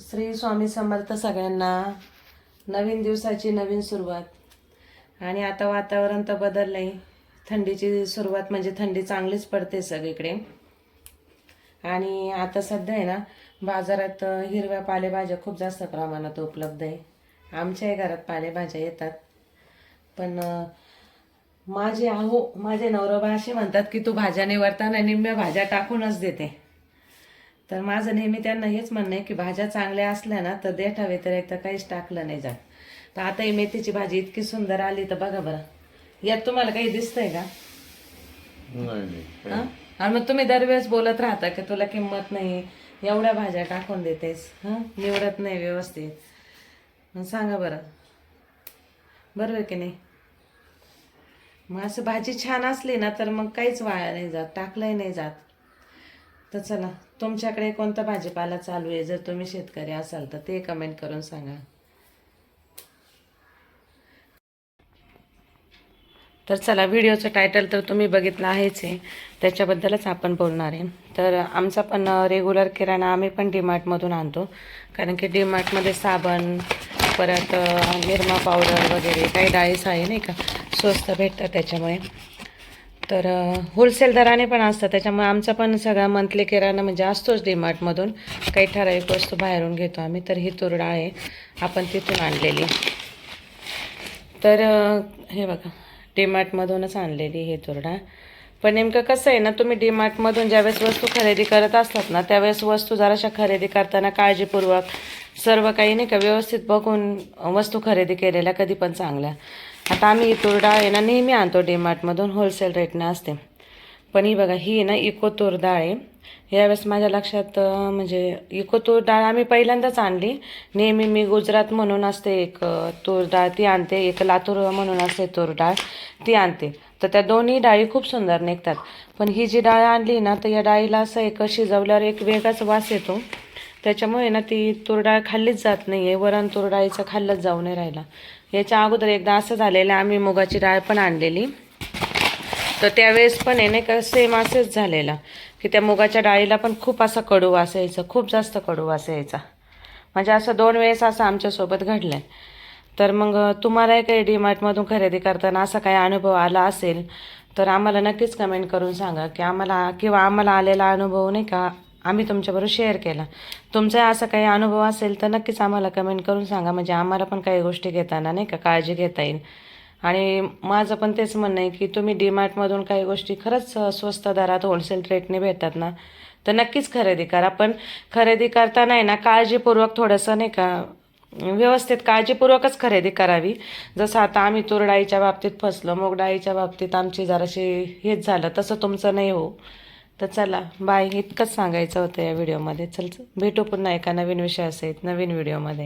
श्री स्वामी समर्थ सगळ्यांना नवीन दिवसाची नवीन सुरुवात. आणि आता वातावरण तर बदललं आहे थंडीची सुरुवात म्हणजे थंडी चांगलीच पडते सगळीकडे. आणि आता सध्या आहे ना बाजारात हिरव्या पालेभाज्या खूप जास्त प्रमाणात उपलब्ध आहे. आमच्याही घरात पालेभाज्या येतात. पण माझे आहो माझे नवरोबा असे म्हणतात की तू भाज्या निवडताना निम्म्या भाज्या टाकूनच देते. तर माझं नेहमी त्यांना हेच म्हणणं आहे की भाज्या चांगल्या असल्या ना तर देठा व्यतिरिक्त काहीच टाकलं नाही जात. तर आता ही मेथीची भाजी इतकी सुंदर आली तर बघा बरं. यात तुम्हाला काही दिसतंय का? नाही नाही. हं? आणि मग तुम्ही दरवेळेस बोलत राहता की तुला किंमत नाही एवढ्या भाज्या टाकून देतेस हं? निवडत नाही व्यवस्थित. सांगा बरं. बरोबर आहे की नाही? मग असं भाजी छान असली ना तर मग काहीच वाया नाही जात टाकलंही नाही जात. तर चला तुमच्याकडे कोणता भाजीपाला चालू आहे? जर तुम्ही शेतकरी असाल तर ते कमेंट करून सांगा. तर चला व्हिडिओचं टायटल तर तुम्ही बघितलं आहेच आहे. त्याच्याबद्दलच आपण बोलणार आहे. तर आमचा पण रेग्युलर किराणा आम्ही पण डीमार्टमधून आणतो. कारण की डीमार्टमध्ये साबण परत निरमा पावडर वगैरे काही डाळीस आहे नाही का? स्वस्त भेटतं त्याच्यामुळे. तर होलसेल दराने पण असतं. त्याच्यामुळे आमचा पण सगळा मंथली किराणा म्हणजे असतोच डीमार्टमधून काही ठराविक वस्तू बाहेरून घेतो आम्ही तर ही तुरडा आहे. आपण तिथून आणलेली. तर हे बघा डीमार्टमधूनच आणलेली हे तुरडा. पण नेमकं कसं आहे ना तुम्ही डीमार्टमधून ज्यावेळेस वस्तू खरेदी करत असतात ना त्यावेळेस वस्तू जराशा खरेदी करताना काळजीपूर्वक सर्व काही नाही का व्यवस्थित बघून वस्तू खरेदी केलेल्या कधी पण चांगल्या. आता आम्ही तूर डाळ आहे ना नेहमी आणतो डीमार्टमधून होलसेल रेटने असते. पण ही बघा ही आहे ना इको तूर डाळ आहे. यावेळेस माझ्या लक्षात म्हणजे इको तूर डाळ आम्ही पहिल्यांदाच आणली. नेहमी मी गुजरात म्हणून असते एक तूर डाळ ती आणते. एक लातूर म्हणून असते तूर डाळ ती आणते. तर त्या दोन्ही डाळी खूप सुंदर निघतात. पण ही जी डाळ आणली ना तर या डाळीला असं एक शिजवल्यावर एक वेगळाच वास येतो. त्याच्यामुळे ना ती तुरडाळ खाल्लीच जात नाही आहे वरण तूरडाळीचं खाल्लंच जाऊ नाही राहिला. याच्या अगोदर एकदा असं झालेलं आम्ही मुगाची डाळ पण आणलेली. तर त्यावेळेस पण आहे नाही का सेम असंच झालेला. की त्या मुगाच्या डाळीला पण खूप असा कडू वास यायचा खूप जास्त कडू वास यायचा. म्हणजे असं दोन वेळेस असं आमच्यासोबत घडलं आहे तर मग तुम्हालाही काही डीमार्टमधून खरेदी करताना असा काही अनुभव आला असेल तर आम्हाला नक्कीच कमेंट करून सांगा. की आम्हाला किंवा आम्हाला आलेला अनुभव नाही का आम्ही तुमच्याबरोबर शेअर केला. तुमचा असा काही अनुभव असेल तर नक्कीच आम्हाला कमेंट करून सांगा. म्हणजे आम्हाला पण काही गोष्टी घेताना नाही का काळजी घेता येईल. आणि माझं पण तेच म्हणणं आहे की तुम्ही डीमार्टमधून काही गोष्टी खरंच स्वस्त दरात होलसेल रेटने भेटतात ना तर नक्कीच खरेदी करा. पण खरेदी करताना आहे ना काळजीपूर्वक थोडंसं नाही का व्यवस्थित काळजीपूर्वकच खरेदी करावी. जसं आता आम्ही तूर डाळीच्या बाबतीत फसलो मूग डाळीच्या बाबतीत आमची जराशी हेच झालं तसं तुमचं नाही हो. तर चला बाय इतकंच सांगायचं होतं या व्हिडिओमध्ये. चल. भेटू पुन्हा एका नवीन विषयासहित नवीन व्हिडिओमध्ये.